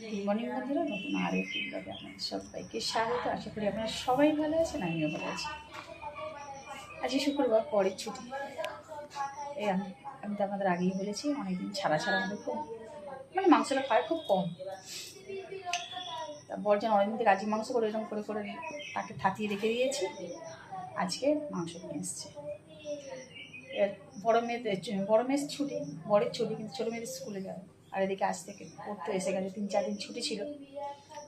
Good morning বন্ধুরা নতুন আর একটি ব্লগে আপনাদের সবাইকে স্বাগত। আশা করি আপনারা সবাই ভালো আছেন, আমিও ভালো আছি। আজকে শুক্রবার, পরের ছুটি। এই আমি আমি তো আপনাদের আগেই বলেছি, অনেকদিন ছাড়া ছাড়া আমাদের খুব মানে মাংসটা খায় খুব কম। তা বরজন অনেকদিন থেকে আজকে মাংস করে এরকম করে করে তাকে থাকিয়ে রেখে দিয়েছি। আজকে মাংস নিয়ে এসছে। এবার বড় মেয়েদের, বড় মেয়ের ছুটি বড়ের ছুটি, কিন্তু ছোটো মেয়েদের স্কুলে যাবে। আর এদিকে আজ থেকে পড়তে এসে গেছে, তিন চার দিন ছুটি ছিল।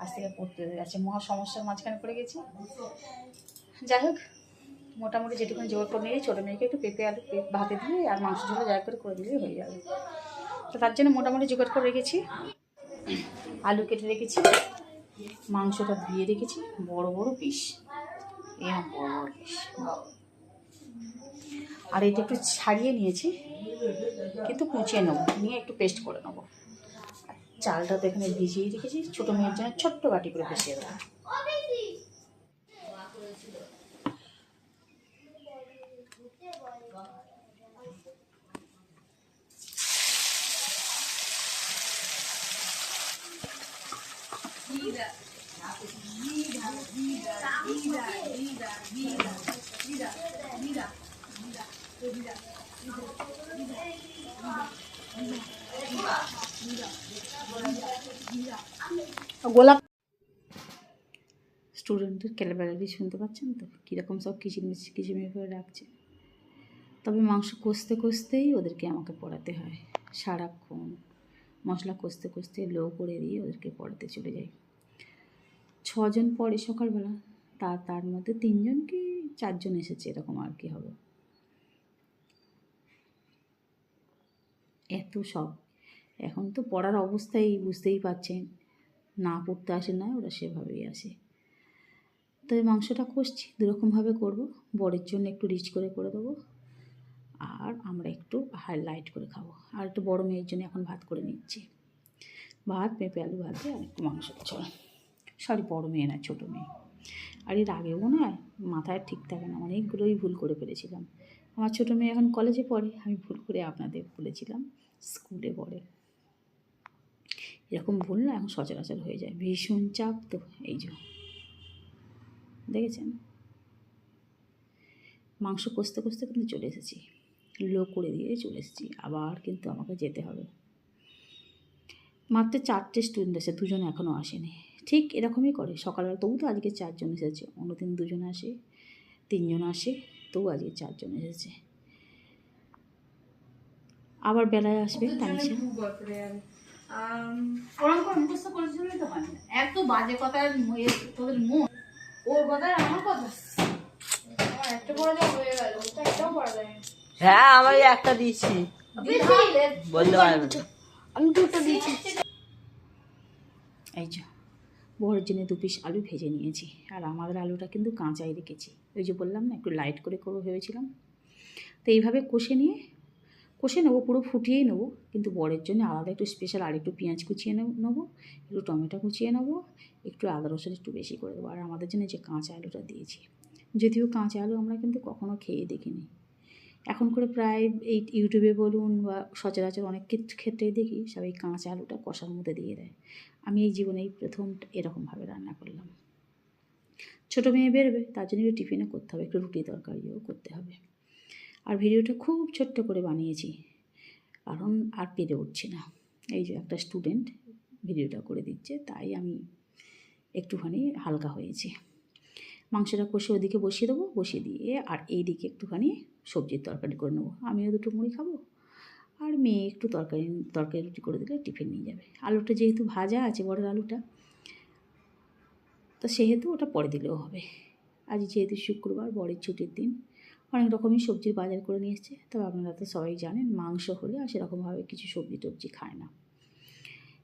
আজ থেকে পড়তে যাচ্ছে মহা সমস্যার মাঝখানে পড়ে গেছি। যাই হোক, মোটামুটি যেটুকুন জোর করে নিয়ে ছোটো মেয়েকে একটু পেঁপে আলু ভাতে দিয়ে আর মাংস ঝোলে যা করে করে দিলেই হয়ে যাবে। তো তার জন্য মোটামুটি জোগাড় করে রেখেছি। আলু কেটে রেখেছি, মাংসটা ধুয়ে রেখেছি, বড় বড় পিস এরকম বড় বড় পিস আর এটা একটু ছাড়িয়ে নিয়েছি। কিন্তু কুচিয়ে নেব, নিয়ে একটু পেস্ট করে নেব। চালটা তো এখানে ভিজিয়ে রেখেছি, ছোটো মেয়ের জন্য ছোট্ট বাটি করে পিছিয়ে দেবো। স্টুডেন্টের ক্যালবেলারি শুনতে পাচ্ছেন তো? কীরকম সব কিচিমিচ কিচিমিচ করে রাখছে। তবে মাংস কষতে কষতেই ওদেরকে আমাকে পড়াতে হয়। সারাক্ষণ মশলা কষতে কষতে লো করে দিয়ে ওদেরকে পড়াতে চলে যাই। ছজন পড়ে সকালবেলা। তা, তার মধ্যে তিনজন কি চারজন এসেছে, এরকম আর কি হবে। এত সব। এখন তো পড়ার অবস্থাই বুঝতেই পারছেন, না পড়তে আসে না, ওরা সেভাবেই আসে। তো মাংসটা কষছি, দুরকমভাবে করব, বরের জন্য একটু রিচ করে করে দেবো, আর আমরা একটু হাইলাইট করে খাব, আর একটু বড় মেয়ের জন্য এখন ভাত করে নিচ্ছি। ভাত, পেঁপে, আলু ভাতে আর একটু মাংস চল। সরি, বড় মেয়ে না, ছোটো মেয়ে। আর এর আগেও মনে হয় মাথায় ঠিক থাকে না অনেকগুলোই ভুল করে ফেলেছিলাম। আমার ছোটো মেয়ে এখন কলেজে পড়ে, আমি ভুল করে আপনাদের বলেছিলাম স্কুলে পড়ে। এরকম ভুল না, এখন সচরাচর হয়ে যায়। ভীষণ চাপ তো, এই যে। দেখেছেন? মাংস কষতে কষতে কিন্তু চলে এসেছি। লো করে দিয়ে চলে এসেছি, আবার কিন্তু আমাকে যেতে হবে। মাত্র চারটে স্টুডেন্ট এসে দুজন এখনও আসেনি। ঠিক এরকমই করে। সকালবেলা তবু তো আজকে চারজন এসেছে। অন্যদিন দুজন আসে তিনজন আসে তবু আজকে চারজন এসেছে। আবার বেলায় আসবে তানিশা ওরকম মুখস্থ করেছিলি তো হয় না। এত বাজে কথা তোদের মন। ওর কথা আমার কথা। একটা পড়া যা হয়ে গেল ওটা একটাও পড়া যায় হ্যাঁ আমি একটা দিয়েছি। বলতে পারবে আমি দুটো দিয়েছি। এই যে। বড়ের জন্য দু পিস আলু ভেজে নিয়েছি। আর আমাদের আলুটা কিন্তু কাঁচাই রেখেছি। ওই যে বললাম না, একটু লাইট করে করব ভেবেছিলাম। তো এইভাবে কষে নিয়ে, কষে নেব, পুরো ফুটিয়েই নেব। কিন্তু বড়ের জন্য আলাদা একটু স্পেশাল আর একটু পেঁয়াজ কুচিয়ে নেব একটু টমেটো কুচিয়ে নেব, একটু আদা রসুন একটু বেশি করে দেবো। আর আমাদের জন্য যে কাঁচা আলুটা দিয়েছি, যদিও কাঁচা আলু আমরা কিন্তু কখনো খেয়ে দেখিনি। এখন করে প্রায় এই ইউটিউবে বলুন বা সচরাচর অনেক ক্ষেত- ক্ষেত্রেই দেখি, সবাই কাঁচা আলুটা কষার মধ্যে দিয়ে দেয়। আমি এই জীবনেই প্রথম এরকমভাবে রান্না করলাম। ছোটো মেয়ে বেরোবে, তার জন্য একটু টিফিনে করতে হবে, একটু রুটি তরকারিও করতে হবে। আর ভিডিওটা খুব ছোট্ট করে বানিয়েছি, কারণ আর পেরে উঠছি না। এই যে একটা স্টুডেন্ট ভিডিওটা করে দিচ্ছে, তাই আমি একটুখানি হালকা হয়েছি। মাংসটা কষে ওদিকে বসিয়ে দেবো, বসিয়ে দিয়ে আর এই দিকে একটুখানি সবজির তরকারি করে নেব। আমিও দুটো মুড়ি খাব আর মেয়ে একটু তরকারি তরকারি রুটি করে দিলে টিফিন নিয়ে যাবে। আলুটা যেহেতু ভাজা আছে বড়ের আলুটা, তো সেহেতু ওটা পরে দিলেও হবে। আজ যেহেতু শুক্রবার, বরের ছুটির দিন, অনেক রকমই সবজির বাজার করে নিয়ে এসছে। তবে আপনারা তো সবাই জানেন, মাংস হলে আর সেরকমভাবে কিছু সবজি টবজি খায় না।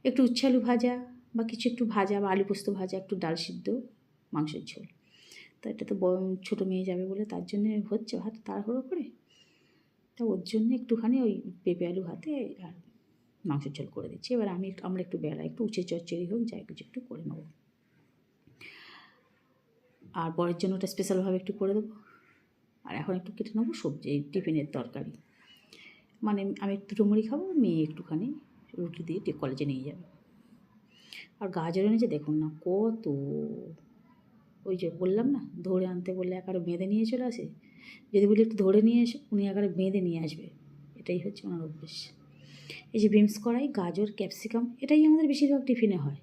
একটু উচ্ছে আলু ভাজা বা কিছু একটু ভাজা বা আলু পোস্ত ভাজা, একটু ডাল সিদ্ধ, মাংসের ঝোল। তো এটা তো ছোটো মেয়ে যাবে বলে তার জন্য হচ্ছে ভাত, তাড়াহুড়ো করে তা ওর জন্য একটুখানি ওই পেঁপে আলু ভাতে আর মাংসের ঝোল করে দিচ্ছি। এবার আমি আমরা একটু বেলা, একটু উঁচে চচ্চড়ি হোক, যাই কিছু একটু করে নেব। আর বরের জন্য ওটা স্পেশালভাবে একটু করে দেবো। আর এখন একটু কেটে নেব সবজি, টিফিনের তরকারি। মানে আমি একটু মুড়ি খাব, মেয়ে একটুখানি রুটি দিয়ে কলেজে নিয়ে যাবে। আর গাজর এনেছে, দেখুন না কত। ওই যে বললাম না, ধরে আনতে বললে একারে বেঁধে নিয়ে চলে আসে। যদি বলি একটু ধরে নিয়ে এসো, উনি একারে বেঁধে নিয়ে আসবে। এটাই হচ্ছে ওনার অভ্যেস। এই যে বিমস কড়াই, গাজর, ক্যাপসিকাম, এটাই আমাদের বেশিরভাগ টিফিনে হয়।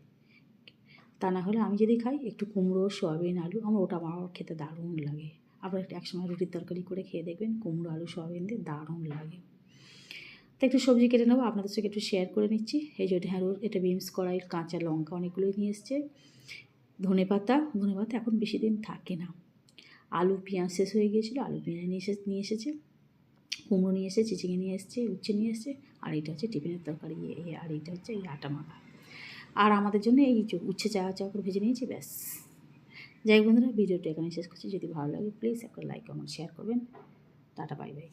তা না হলে আমি যদি খাই, একটু কুমড়ো, সয়াবিন, আলু, আমার ওটা আমার খেতে দারুণ লাগে। আপনারা একটু একসময় রুটির তরকারি করে খেয়ে দেখবেন, কুমড়ো, আলু, সয়াবিন দিয়ে দারুণ লাগে। তো একটু সবজি কেটে নেব, আপনাদের সঙ্গে একটু শেয়ার করে নিচ্ছি। এই যে ঢ্যাঁড়ো এটা বিমস কড়াই কাঁচা লঙ্কা অনেকগুলোই নিয়ে এসছে। ধনে পাতা ধনে পাতা এখন বেশি দিন থাকে না। আলু, পেঁয়াজ শেষ হয়ে গিয়েছিল, আলু পেঁয়াজ নিয়ে এসে, নিয়ে এসেছে, কুমড়ো নিয়ে এসে চিচিঙে নিয়ে এসেছে, উচ্ছে নিয়ে এসছে, আর এটা হচ্ছে টিফিনের তরকারি আর এইটা হচ্ছে এই আটা মাখা। আর আমাদের জন্য এই উচ্ছে চা চা করে ভেজে নিয়েছি, ব্যাস। যাই বন্ধুরা, ভিডিওটা এখানে শেষ করছি। যদি ভালো লাগে প্লিজ একটা লাইক কমেন্ট শেয়ার করবেন। Tata bye bye